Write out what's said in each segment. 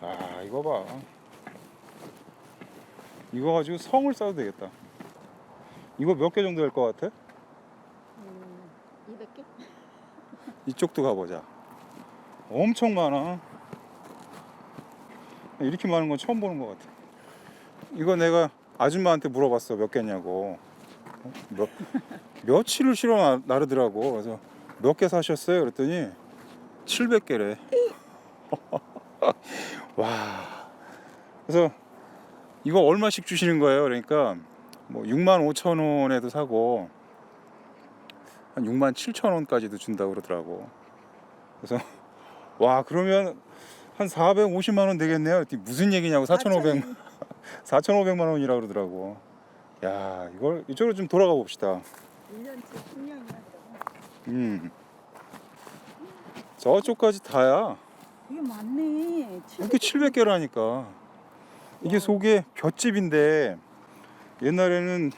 아 이거 봐. 이거 가지고 성을 쌓아도 되겠다. 이거 몇 개 정도 될 것 같아? 음, 200개? 이쪽도 가보자. 엄청 많아. 이렇게 많은 건 처음 보는 것 같아. 이거 내가 아줌마한테 물어봤어 몇 개냐고. 어? 몇, 며칠을 실어 나- 나르더라고. 그래서 몇 개 사셨어요? 그랬더니 700개래 와 그래서 이거 얼마씩 주시는 거예요? 그러니까 뭐 6만 5천 원에도 사고 한 6만 7천 원까지도 준다고 그러더라고. 그래서 와 그러면 한 450만 원 되겠네요. 무슨 얘기냐고 4,500 4,500만 원이라 그러더라고. 야 이걸 이쪽으로 좀 돌아가 봅시다. 1년치 10년이나 음 저쪽까지 다야. 이게 많네. 이렇게 700개라니까. 이게 속에 볏집인데 옛날에는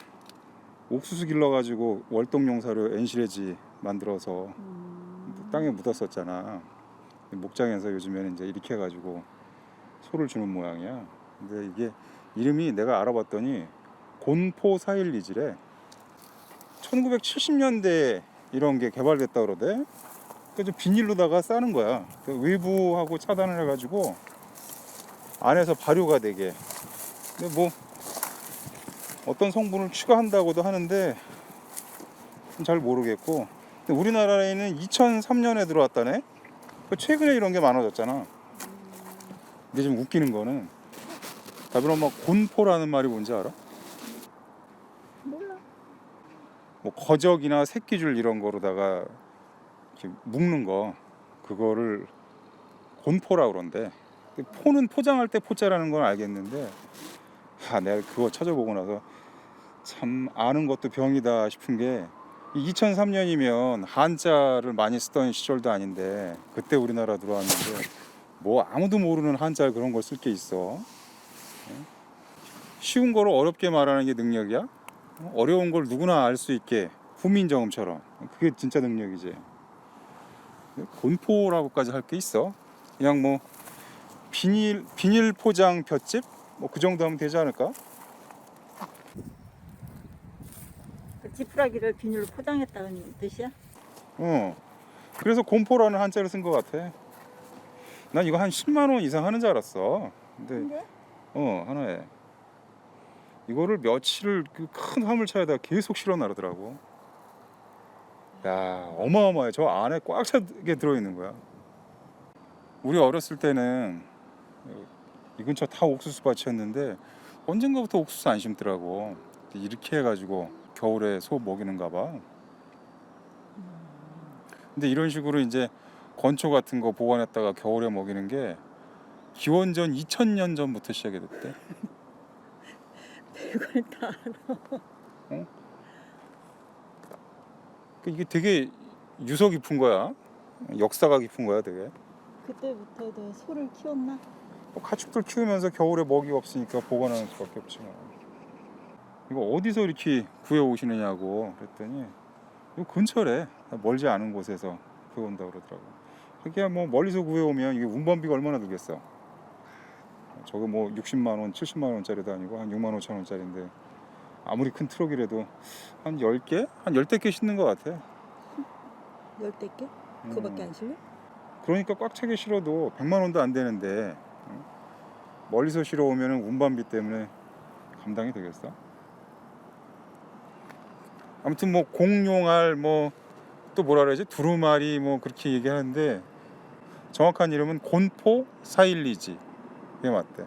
옥수수 길러가지고 월동용사로 엔실해지 만들어서 음, 땅에 묻었었잖아. 목장에서 요즘에는 이제 이렇게 해가지고 소를 주는 모양이야. 근데 이게 이름이 내가 알아봤더니 곤포 사일리지래. 1970년대 이런 게 개발됐다 그러대. 그래서 비닐로다가 싸는 거야. 그 외부하고 차단을 해가지고 안에서 발효가 되게. 근데 뭐 어떤 성분을 추가한다고도 하는데 잘 모르겠고. 근데 우리나라에는 2003년에 들어왔다네. 그 최근에 이런 게 많아졌잖아. 근데 좀 웃기는 거는 다빈 엄마 곤포라는 말이 뭔지 알아? 몰라. 뭐 거적이나 새끼줄 이런 거로다가 이렇게 묶는 거 그거를 곤포라 그런데 그 포는 포장할 때 포자라는 건 알겠는데 아 내가 그거 찾아보고 나서 참 아는 것도 병이다 싶은 게 2003년이면 한자를 많이 쓰던 시절도 아닌데 그때 우리나라 들어왔는데 뭐 아무도 모르는 한자 그런 걸 쓸 게 있어 어? 쉬운 거를 어렵게 말하는 게 능력이야? 어려운 걸 누구나 알 수 있게 후민정음처럼 그게 진짜 능력이지 곤포라고까지 할 게 있어. 그냥 뭐 비닐 비닐 포장 볏집? 뭐그 정도 하면 되지 않을까? 그 지푸라기를 비닐로 포장했다는 뜻이야? 어. 그래서 곤포라는 한자를 쓴 것 같아. 난 이거 한 10만 원 이상 하는 줄 알았어. 근데 근데? 어 하나에. 이거를 며칠을 그 큰 화물차에다 계속 실어 나르더라고 야 어마어마해. 저 안에 꽉 차게 들어있는 거야. 우리 어렸을 때는 이 근처 다 옥수수 밭이었는데 언젠가부터 옥수수 안 심더라고. 이렇게 해가지고 겨울에 소 먹이는가 봐. 근데 이런 식으로 이제 건초 같은 거 보관했다가 겨울에 먹이는 게 기원전 2000년 전부터 시작이 됐대. 이걸 다 알아. 그 이게 되게 유서 깊은 거야. 역사가 깊은 거야, 되게. 그때부터도 소를 키웠나? 뭐 가축들 키우면서 겨울에 먹이 없으니까 보관하는 수밖에 없지 뭐. 이거 어디서 이렇게 구해 오시느냐고 그랬더니 이 근처래 멀지 않은 곳에서 구해 온다 그러더라고. 그게 뭐 멀리서 구해 오면 이게 운반비가 얼마나 들겠어. 저거 뭐 60만 원, 70만 원짜리도 아니고 한 6만 5천 원짜리인데 아무리 큰 트럭이라도 한 10개? 한 10대 싣는 것 같아. 열대 개? 그거밖에 안 실려? 그러니까 꽉 차게 실어도 100만 원도 안 되는데 응? 멀리서 실어 오면은 운반비 때문에 감당이 되겠어? 아무튼 뭐 공룡알 뭐 또 뭐라 그러지 두루마리 뭐 그렇게 얘기하는데 정확한 이름은 곤포 사일리지 그게 맞대.